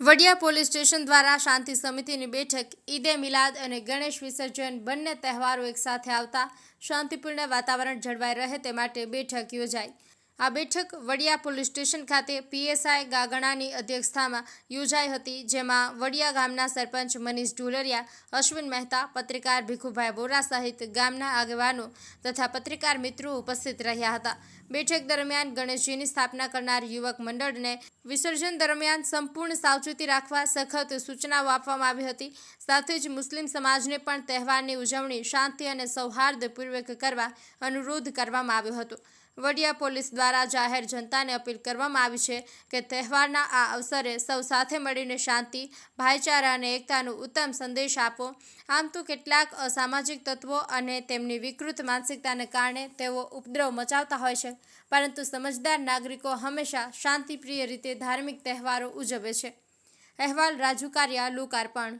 Vadia police station દ્વારા શાંતિ સમિતિની બેઠક, ઈદે મિલાદ અને ગણેશ વિસર્જન બંને તહેવારો એકસાથે આવતા શાંતિપૂર્ણ વાતાવરણ જળવાઈ રહે તે માટે બેઠક યોજાઈ. આ બેઠક વડિયા પોલીસ સ્ટેશન ખાતે પીએસઆઈ ગાગણાની અધ્યક્ષતામાં યોજાઈ હતી, જેમાં વડિયા ગામના સરપંચ મનીષ ઢોલરિયા, અશ્વિન મહેતા, પત્રકાર ભીખુભાઈ બોરા સહિત ગામના આગેવાનો તથા પત્રકાર મિત્રો ઉપસ્થિત રહ્યા હતા. બેઠક દરમિયાન ગણેશજીની સ્થાપના કરનાર યુવક મંડળને વિસર્જન દરમિયાન સંપૂર્ણ સાવચેતી રાખવા સખત સૂચનાઓ આપવામાં આવી હતી. સાથે જ મુસ્લિમ સમાજને પણ તહેવારની ઉજવણી શાંતિ અને સૌહાર્દપૂર્વક કરવા અનુરોધ કરવામાં આવ્યો હતો. વડિયા પોલીસ દ્વારા જાહેર જનતાને અપીલ કરવામાં આવી છે કે તહેવારના આ અવસરે સૌ સાથે મળીને શાંતિ, ભાઈચારા અને એકતાનો ઉત્તમ સંદેશ આપો. આમ તો કેટલાક અસામાજિક તત્વો અને તેમની વિકૃત માનસિકતાને કારણે તેઓ ઉપદ્રવ મચાવતા હોય છે. પરંતુ સમજદાર નાગરિકો હંમેશા શાંતિપ્રિય રીતે ધાર્મિક તહેવારો ઉજવે છે. અહેવાલ રાજુ કારિયા લોકાર્પણ